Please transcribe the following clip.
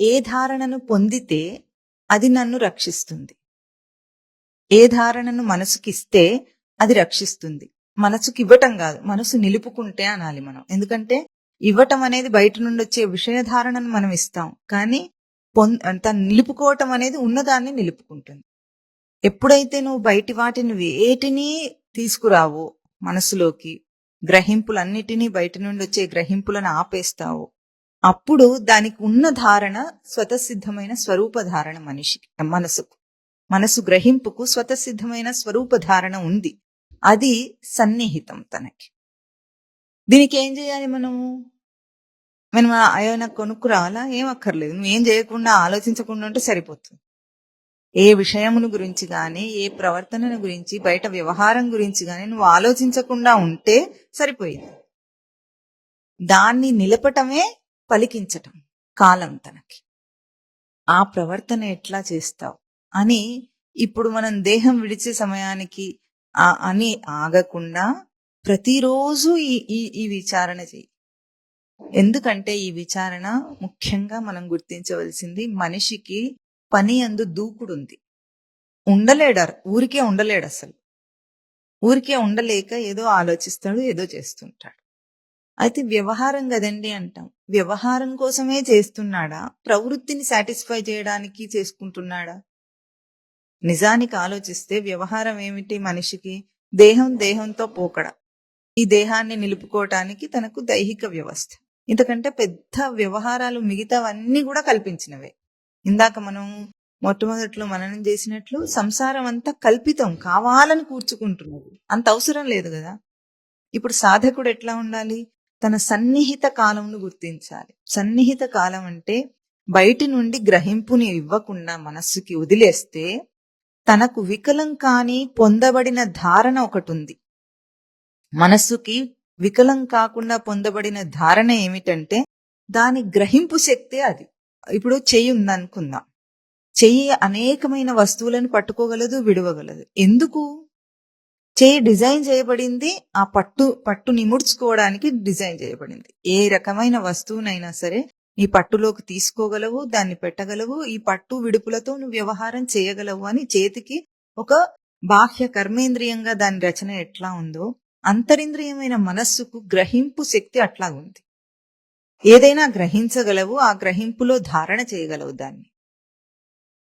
ఏ ధారణను పొందితే అది నన్ను రక్షిస్తుంది. ఏ ధారణను మనసుకిస్తే అది రక్షిస్తుంది. మనసుకి ఇవ్వటం కాదు మనసు నిలుపుకుంటే అనాలి మనం. ఎందుకంటే ఇవ్వటం అనేది బయట నుండి వచ్చే విషయ ధారణను మనం ఇస్తాం. కానీ తను నిలుపుకోవటం అనేది ఉన్నదాన్ని నిలుపుకుంటుంది. ఎప్పుడైతే నువ్వు బయటి వాటిని వేటిని తీసుకురావో మనసులోకి గ్రహింపులన్నిటినీ బయట నుండి వచ్చే గ్రహింపులను ఆపేస్తావో అప్పుడు దానికి ఉన్న ధారణ స్వతసిద్ధమైన స్వరూప ధారణ మనిషి మనసుకు. మనసు గ్రహింపుకు స్వతసిద్ధమైన స్వరూప ధారణ ఉంది. అది సన్నిహితం తనకి. దీనికి ఏం చేయాలి మనము? మనం ఏమైనా కొనుక్కు రావాలా? ఏం అక్కర్లేదు. నువ్వు ఏం చేయకుండా ఆలోచించకుండా ఉంటే సరిపోతుంది. ఏ విషయమును గురించి కానీ ఏ ప్రవర్తనను గురించి బయట వ్యవహారం గురించి కానీ నువ్వు ఆలోచించకుండా ఉంటే సరిపోయింది. దాన్ని నిలపటమే పలికించటం కాలం తనకి. ఆ ప్రవర్తన ఎట్లా చేస్తావు? అని ఇప్పుడు మనం దేహం విడిచే సమయానికి ఆ అని ఆగకుండా ప్రతిరోజు ఈ ఈ ఈ విచారణ చెయ్యి. ఎందుకంటే ఈ విచారణ ముఖ్యంగా మనం గుర్తించవలసింది మనిషికి పని అందు దూకుడుంది. ఉండలేడారు ఊరికే ఉండలేడు అసలు. ఊరికే ఉండలేక ఏదో ఆలోచిస్తాడు ఏదో చేస్తుంటాడు. అయితే వ్యవహారం కదండి అంటాం. వ్యవహారం కోసమే చేస్తున్నాడా? ప్రవృత్తిని సాటిస్ఫై చేయడానికి చేసుకుంటున్నాడా? నిజానికి ఆలోచిస్తే వ్యవహారం ఏమిటి మనిషికి? దేహం దేహంతో పోకడ. ఈ దేహాన్ని నిలుపుకోవటానికి తనకు దైహిక వ్యవస్థ. ఇంతకంటే పెద్ద వ్యవహారాలు మిగతావన్నీ కూడా కల్పించినవే. ఇందాక మనం మొట్టమొదట్లో మననం చేసినట్లు సంసారం అంతా కల్పితం కావాలని కూర్చుకుంటున్నది అంత అవసరం లేదు కదా? ఇప్పుడు సాధకుడు ఎట్లా ఉండాలి? తన సన్నిహిత కాలంను గుర్తించాలి. సన్నిహిత కాలం అంటే బయటి నుండి గ్రహింపుని ఇవ్వకుండా మనస్సుకి వదిలేస్తే తనకు వికలం కాని పొందబడిన ధారణ ఒకటి ఉంది మనస్సుకి వికలం కాకుండా పొందబడిన ధారణ ఏమిటంటే దాని గ్రహింపు శక్తే అది. ఇప్పుడు చెయ్యి ఉందనుకుందాం. చెయ్యి అనేకమైన వస్తువులను పట్టుకోగలదు విడవగలదు. ఎందుకు? చేయి డిజైన్ చేయబడింది ఆ పట్టు పట్టు నిముడ్చుకోవడానికి డిజైన్ చేయబడింది. ఏ రకమైన వస్తువునైనా సరే నీ పట్టులోకి తీసుకోగలవు దాన్ని పెట్టగలవు ఈ పట్టు విడుపులతో నువ్వు వ్యవహారం చేయగలవు అని చేతికి ఒక బాహ్య కర్మేంద్రియంగా దాని రచన ఎట్లా ఉందో అంతరింద్రియమైన మనస్సుకు గ్రహింపు శక్తి అట్లా ఉంది ఏదైనా గ్రహించగలవు ఆ గ్రహింపులో ధారణ చేయగలవు దాన్ని.